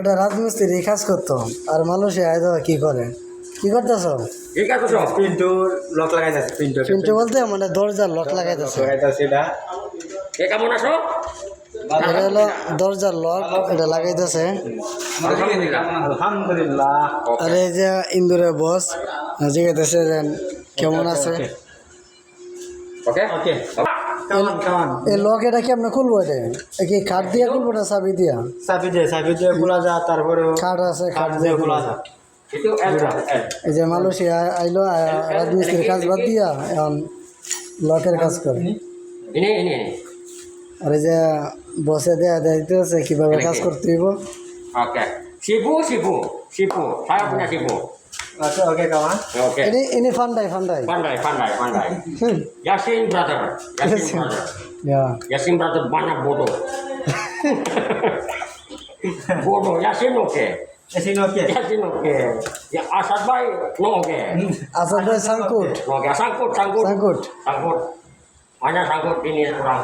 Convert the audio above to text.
এটা রাজমিস্ত্রি কাজ করতো। আর মানুষে আয়দা কি করে কি করতেছ? তো পিন্টু লক লাগাই পিন্টু পিন্টু বলতে মানে দরজার লক লাগাইতেছে লাগাই এটা। কে কেমন আছো? এটা হলো দরজার লক এটা লাগাইতেছে আলহামদুলিল্লাহ। আর এই যে ইন্দুরের বস জিজ্ঞাসা যে কেমন আছে? ওকে ওকে এই লক এটা কি আপনি খুলবো এটা? কি কাঠ দিয়ে খুলবো না চাবি দিয়া? চাবি দিয়ে চাবি দিয়ে খোলা যা তারপরে কাঠ আছে কাঠ দিয়ে খোলা যা। এই যে মানুষ আইলো রাজমিস্ত্রির কাজ বাদ দিয়া এখন লকের কাজ করে। আর এই যে বসে দেয়া দিতে আছে কীভাবে কাজ করতে হইব? oke sibu sibu sibu saya punya Oke, కావా okay ini pandai pandai. Pandai pandai pandai. Hmm. Yasin brother. Yasin, Yasin. brother. Ya. Yasin brother banyak bodoh. Bodoh yasin oke. Yasin oke. Yasin oke. Ya asad bhai no oke. Hmm. Asad bhai sangkut. Oke sangkut sangkut. Sangkut. Sangkut. Hanya sangkut ini kurang.